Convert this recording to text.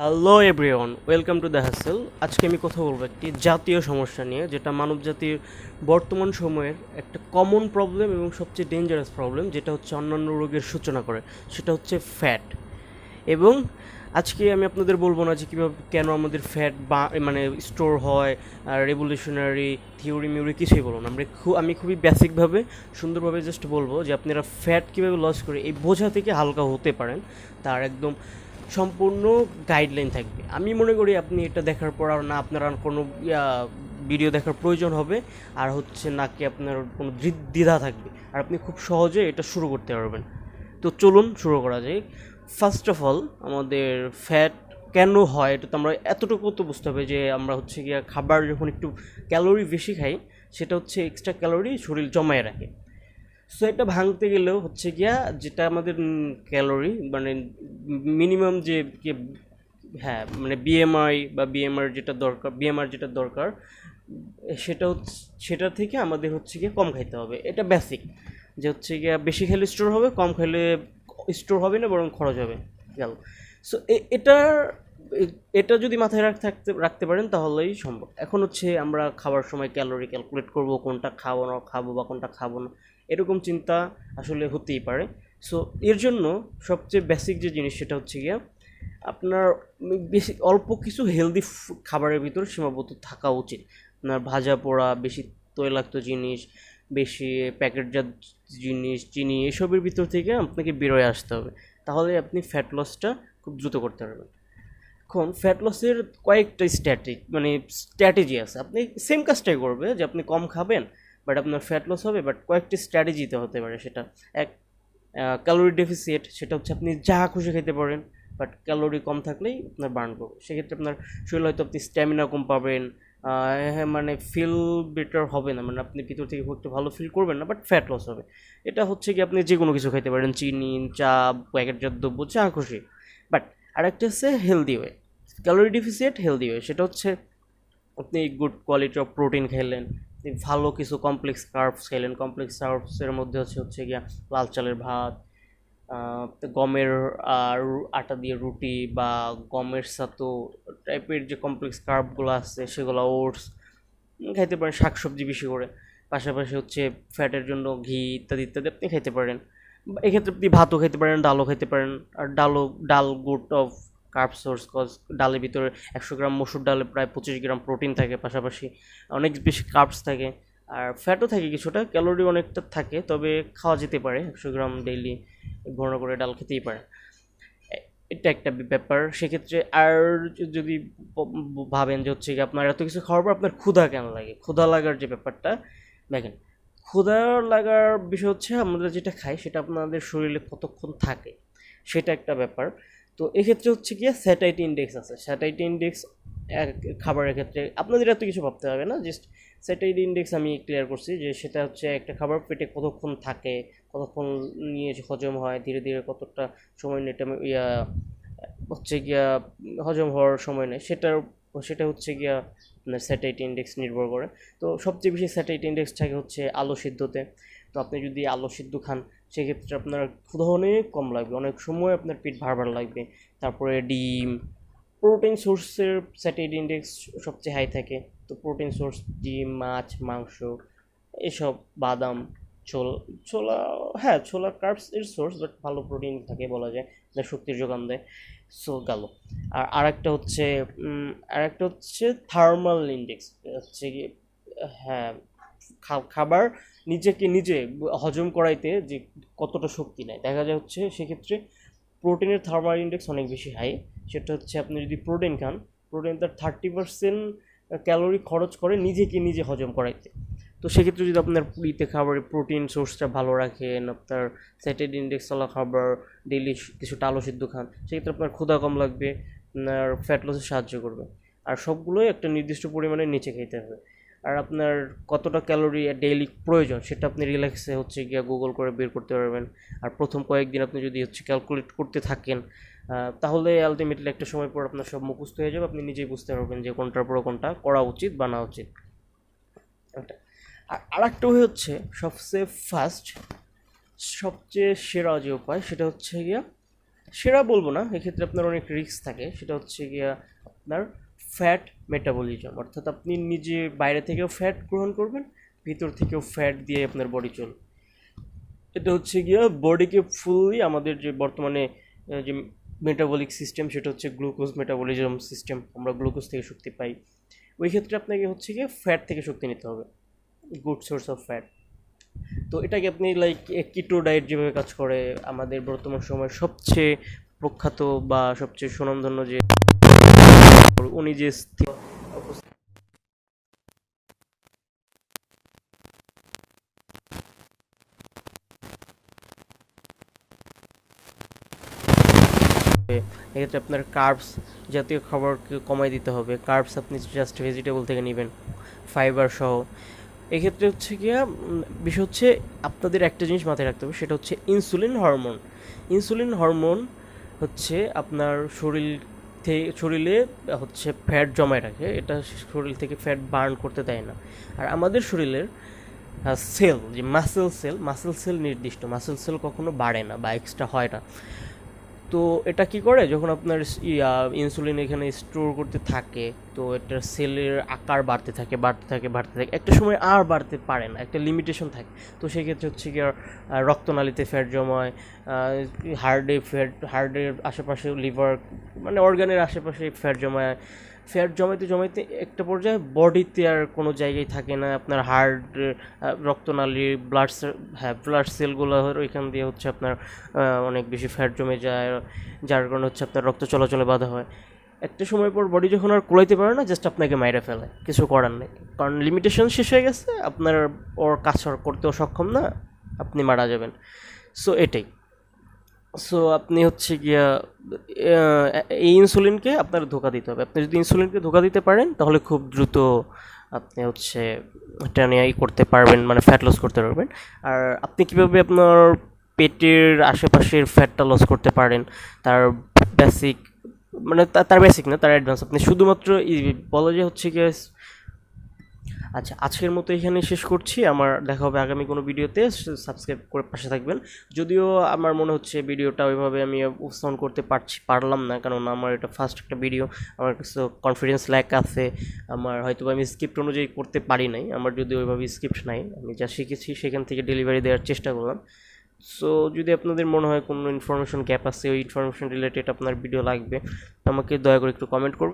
Hello everyone welcome to the hassle আজকে আমি কথা বলব একটি জাতীয় সমস্যা নিয়ে, যেটা মানব জাতির বর্তমান সময়ের একটা কমন প্রবলেম এবং সবচেয়ে ডেঞ্জারাস প্রবলেম যেটা হচ্ছে অন্যান্য রোগের সূচনা করে, সেটা হচ্ছে ফ্যাট এবং আজকে আমি আপনাদের বলব না যে কীভাবে, কেন আমাদের ফ্যাট বা মানে স্টোর হয়, আর রেভলিউশনারি থিওরি মিউরি কিছুই বলব না। আমরা খুব আমি খুবই বেসিকভাবে সুন্দরভাবে জাস্ট বলব যে আপনারা ফ্যাট কীভাবে লস করে, এই বোঝা থেকে হালকা হতে পারেন, তার একদম সম্পূর্ণ গাইডলাইন থাকবে। আমি মনে করি আপনি এটা দেখার পর আর না আপনার আর কোনো ভিডিও দেখার প্রয়োজন হবে, আর হচ্ছে না কি আপনার কোনো দ্বি- দ্বিধা থাকবে। আর আপনি খুব সহজে এটা শুরু করতে পারবেন। তো চলুন শুরু করা যায় ফার্স্ট অফ অল আমাদের ফ্যাট কেন হয়, এটা তো আমরা এতটুকু তো বুঝতে হবে যে আমরা হচ্ছে গিয়া খাবার যখন একটু ক্যালোরি বেশি খাই, সেটা হচ্ছে এক্সট্রা ক্যালোরি শরীর জমায় রাখে। সো এটা ভাঙতে গেলেও হচ্ছে গিয়া যেটা আমাদের ক্যালোরি মানে মিনিমাম যে হ্যাঁ মানে বিএমআই বা বিএমআর যেটা দরকার বিএমআর যেটা দরকার, সেটা হচ্ছে, সেটা থেকে আমাদের হচ্ছে গিয়ে কম খাইতে হবে। এটা বেসিক যে হচ্ছে গিয়া বেশি খেলে স্টোর হবে, কম খেলে স্টোর হবে না, বরং খরচ হবে। গেল। সো এটার, এটা যদি মাথায় রাখ, থাকতে, রাখতে পারেন, তাহলেই সম্ভব। এখন হচ্ছে আমরা খাবার সময় ক্যালোরি ক্যালকুলেট করব, কোনটা খাব, না খাব, বা কোনটা খাব না। এরকম চিন্তা আসলে হতেই পারে। সো এর জন্য সবচেয়ে বেসিক যে জিনিস সেটা হচ্ছে গিয়া আপনার বেশি অল্প কিছু হেলদি খাবারের ভিতর সীমাবদ্ধ থাকা উচিত। আপনার ভাজা পোড়া, বেশি তৈলাক্ত জিনিস, বেশি প্যাকেটজাত জিনিস, চিনি, এসবের ভিতর থেকে আপনাকে বেরোয় আসতে হবে। তাহলে আপনি ফ্যাট লসটা খুব দ্রুত করতে পারবেন। এখন ফ্যাট লসের কয়েকটা স্ট্র্যাটেজি মানে স্ট্র্যাটেজি আছে। আপনি সেম কাজটাই করবে যে আপনি কম খাবেন বাট আপনার ফ্যাট লস হবে বাট কয়েকটি স্ট্র্যাটেজিতে হতে পারে সেটা। এক ক্যালোরি ডেফিসিয়েট সেটা হচ্ছে আপনি যা খুশি খেতে পারেন বাট ক্যালোরি কম থাকলেই আপনার বার্ন করবে। সেক্ষেত্রে আপনার শরীর হয়তো আপনি স্ট্যামিনা কম পাবেন হ্যাঁ মানে ফিল বেটার হবে না মানে আপনি ভিতর থেকে একটা ভালো ফিল করবেন না বাট ফ্যাট লস হবে। এটা হচ্ছে কি আপনি যে কোনো কিছু খেতে পারেন, চিনি, চা প্যাকেটজাত দ্রব্য চা খুশি। বাট আরেকটা হচ্ছে healthy way calorie deficit healthy way সেটা হচ্ছে আপনি গুড কোয়ালিটি অফ প্রোটিন খেলেন ভালো কিছু কমপ্লেক্স কার্বস খেলেন কমপ্লেক্স কার্বসের মধ্যে হচ্ছে হচ্ছে গিয়া লাল চালের ভাত গমের আটা দিয়ে রুটি বা গমের সাতো টাইপের যে কমপ্লেক্স কার্বগুলো আছে, সেগুলো ওটস খাইতে পারেন, শাকসবজি বেশি করে। পাশাপাশি হচ্ছে ফ্যাটের জন্য ঘি ইত্যাদি ইত্যাদি আপনি খাইতে পারেন। এক্ষেত্রে আপনি ভাতও খেতে পারেন, ডালও খেতে পারেন। আর ডালও, ডাল good of carb source cause ডালের ভিতরে একশো গ্রাম মসুর ডালে, প্রায় পঁচিশ গ্রাম প্রোটিন থাকে পাশাপাশি অনেক বেশি কার্বস থাকে। আর ফ্যাটও থাকে কিছুটা ক্যালোরি অনেকটা থাকে, তবে খাওয়া যেতে পারে, একশো গ্রাম ডেইলি ঘন করে ডাল খেতেই পারে। এটা একটা ব্যাপার। সেক্ষেত্রে আর যদি ভাবেন যে হচ্ছে আপনার এত কিছু খাওয়ার পর আপনার ক্ষুধা কেন লাগে? ক্ষুধা লাগার যে ব্যাপারটা, দেখেন, ক্ষুধা লাগার বিষয় হচ্ছে আমরা যেটা খাই সেটা আপনাদের শরীরে কতক্ষণ থাকে, সেটা একটা ব্যাপার। তো এক্ষেত্রে হচ্ছে গিয়ে স্যাটাইট ইন্ডেক্স আছে। স্যাটাইটি ইন্ডেক্স খাবারের ক্ষেত্রে আপনাদের এত কিছু ভাবতে হবে না। জাস্ট স্যাটাইট ইন্ডেক্স আমি ক্লিয়ার করছি যে সেটা হচ্ছে একটা খাবার পেটে কতক্ষণ থাকে, কতক্ষণ নিয়ে হজম হয়, ধীরে ধীরে কতটা সময় নেই এটা ইয়া, হচ্ছে গিয়া হজম হওয়ার সময় নেই সেটার, সেটা হচ্ছে গিয়া আপনার স্যাটাইটি ইন্ডেক্স নির্ভর করে। তো সবচেয়ে বেশি স্যাটাইট ইন্ডেক্স থাকে হচ্ছে আলো সিদ্ধতে। তো আপনি যদি আলো সিদ্ধ খান, সেক্ষেত্রে আপনার ক্ষুধা অনেক কম লাগবে। অনেক সময় আপনার পেট ভার লাগবে। তারপরে ডিম প্রোটিন সোর্সের স্যাটেড ইন্ডেক্স সবচেয়ে হাই থাকে। তো প্রোটিন সোর্স ডিম, মাছ, মাংস, এসব, বাদাম, ছোলা ছোলা হ্যাঁ ছোলা কার্বস এর সোর্স বাট ভালো প্রোটিন থাকে বলা যায়, যা শক্তির যোগান দেয়। সো গেল। আর আরেকটা হচ্ছে আরেকটা হচ্ছে থার্মাল ইন্ডেক্স হচ্ছে হ্যাঁ খাবার নিজেকে নিজে হজম করাইতে যে কতটা শক্তি নেয়। দেখা যায় হচ্ছে সেক্ষেত্রে প্রোটিনের থার্মাল ইন্ডেক্স অনেক বেশি হাই, সেটা হচ্ছে আপনি যদি প্রোটিন খান, প্রোটিন তার থার্টি পার্সেন্ট ক্যালোরি খরচ করে নিজেকে নিজে হজম করাইতে। তো সেক্ষেত্রে যদি আপনার ইতে খাবারে প্রোটিন সোর্সটা ভালো রাখেন, আপনার স্যাটেড ইন্ডেক্স চলা খাবার, ডেইলি কিছুটা আলো সিদ্ধ খান, সেক্ষেত্রে আপনার ক্ষুধা কম লাগবে, আপনার ফ্যাট লসে সাহায্য করবে। আর সবগুলোই একটা নির্দিষ্ট পরিমাণে নিচে খেতে হবে। আর আপনার কতটা ক্যালোরি ডেইলি প্রয়োজন সেটা আপনি রিল্যাক্সে হচ্ছে গিয়ে গুগল করে বের করতে পারবেন। আর প্রথম কয়েকদিন আপনি যদি হচ্ছে ক্যালকুলেট করতে থাকেন তাহলে আলটিমেটলি একটা সময় পর আপনার সব মুখস্থ হয়ে যাবে। আপনি নিজেই বুঝতে পারবেন যে কোনটার পর কোনটা করা উচিত বা না উচিত। আর আরেকটা way হচ্ছে সবচেয়ে ফার্স্ট সবচেয়ে সেরা যে উপায় সেটা হচ্ছে গিয়া, সেরা বলব না, এক্ষেত্রে আপনার অনেক রিস্ক থাকে। সেটা হচ্ছে গিয়া আপনার ফ্যাট মেটাবলিজম অর্থাৎ আপনি নিজে বাইরে থেকেও ফ্যাট গ্রহণ করবেন, ভিতর থেকেও ফ্যাট দিয়ে আপনার বডি চলবে। এটা হচ্ছে গিয়া বডিকে ফুললি আমাদের যে বর্তমানে যে মেটাবলিক সিস্টেম সেটা হচ্ছে গ্লুকোজ মেটাবলিজম সিস্টেম আমরা গ্লুকোজ থেকে শক্তি পাই। ওই ক্ষেত্রে আপনাকে হচ্ছে গিয়ে ফ্যাট থেকে শক্তি নিতে হবে গুড সোর্স অফ ফ্যাট তো এটাকে আপনি লাইক কিটো ডায়েট যেভাবে কাজ করে, আমাদের বর্তমান সময়ের সবচেয়ে প্রখ্যাত বা সবচেয়ে সুনামধন্য যে উনি যে এক্ষেত্রে আপনার কার্বস জাতীয় খাবারকে কমাই দিতে হবে। কার্বস আপনি জাস্ট ভেজিটেবল থেকে নেবেন ফাইবার সহ। এক্ষেত্রে হচ্ছে গিয়া বিষয় হচ্ছে আপনাদের একটা জিনিস মাথায় রাখতে হবে, সেটা হচ্ছে ইনসুলিন হরমোন ইনসুলিন হরমোন হচ্ছে আপনার শরীর থেকে শরীরে, হচ্ছে ফ্যাট জমায় রাখে। এটা শরীর থেকে ফ্যাট বার্ন করতে দেয় না। আর আমাদের শরীরের সেল যে মাসেল সেল মাসেল সেল নির্দিষ্ট। মাসেল সেল কখনো বাড়ে না বা এক্সট্রা হয় না। তো এটা কি করে? যখন আপনার ইনসুলিন এখানে স্টোর করতে থাকে, তো এটা সেলের আকার বাড়তে থাকে বাড়তে থাকে বাড়তে থাকে। একটা সময় আর বাড়তে পারে না, একটা লিমিটেশন থাকে। তো সেক্ষেত্রে হচ্ছে কি রক্তনালীতে ফ্যাট জমায় হার্টে ফ্যাট হার্টের আশেপাশে লিভার মানে অর্গানের আশেপাশে ফ্যাট জমায়। ফ্যাট জমাইতে জমাইতে একটা পর্যায়ে বডিতে আর কোনো জায়গায় থাকে না। আপনার হার্ট রক্তনালী ব্লাড হ্যাঁ ব্লাড সেলগুলো ওইখান দিয়ে হচ্ছে আপনার অনেক বেশি ফ্যাট জমে যায়। যার কারণে হচ্ছে আপনার রক্ত চলাচলে বাধা হয়। একটা সময় পর বডি যখন আর কুলাইতে পারে না জাস্ট আপনাকে মাইরে ফেলে। কিছু করার নেই। কারণ লিমিটেশন শেষ হয়ে গেছে, আপনার ওর কাজ করতেও সক্ষম না, আপনি মারা যাবেন। সো এটাই। সো আপনি হচ্ছে গিয়া এই ইনসুলিনকে আপনার ধোকা দিতে হবে। আপনি যদি ইনসুলিনকে ধোকা দিতে পারেন, তাহলে খুব দ্রুত আপনি হচ্ছে এটা নিয়ে ই করতে পারবেন মানে ফ্যাট লস করতে পারবেন। আর আপনি কীভাবে আপনার পেটের আশেপাশের ফ্যাটটা লস করতে পারেন, তার বেসিক মানে তার বেসিক না, তার অ্যাডভান্স আপনি শুধুমাত্র বলা যে হচ্ছে গিয়ে আচ্ছা আজকের মতো এখানে শেষ করছি। আমার দেখা হবে আগামী কোনো ভিডিওতে। সাবস্ক্রাইব করে পাশে থাকবেন। যদিও আমার মনে হচ্ছে ভিডিওটা ওইভাবে আমি উপস্থাপন করতে পারছি, পারলাম না, কারণ আমার এটা ফার্স্ট একটা ভিডিও আমার কিছু কনফিডেন্স ল্যাক আছে। আমার হয়তো আমি স্ক্রিপ্ট অনুযায়ী করতে পারি নাই। আমার যদি ওইভাবে স্ক্রিপ্ট নাই, আমি যা শিখেছি সেখান থেকে ডেলিভারি দেওয়ার চেষ্টা করলাম। সো যদি আপনাদের মনে হয় কোনো ইনফরমেশন গ্যাপ আছে, ওই ইনফরমেশন রিলেটেড আপনার ভিডিও লাগবে, আমাকে দয়া করে একটু কমেন্ট করবেন।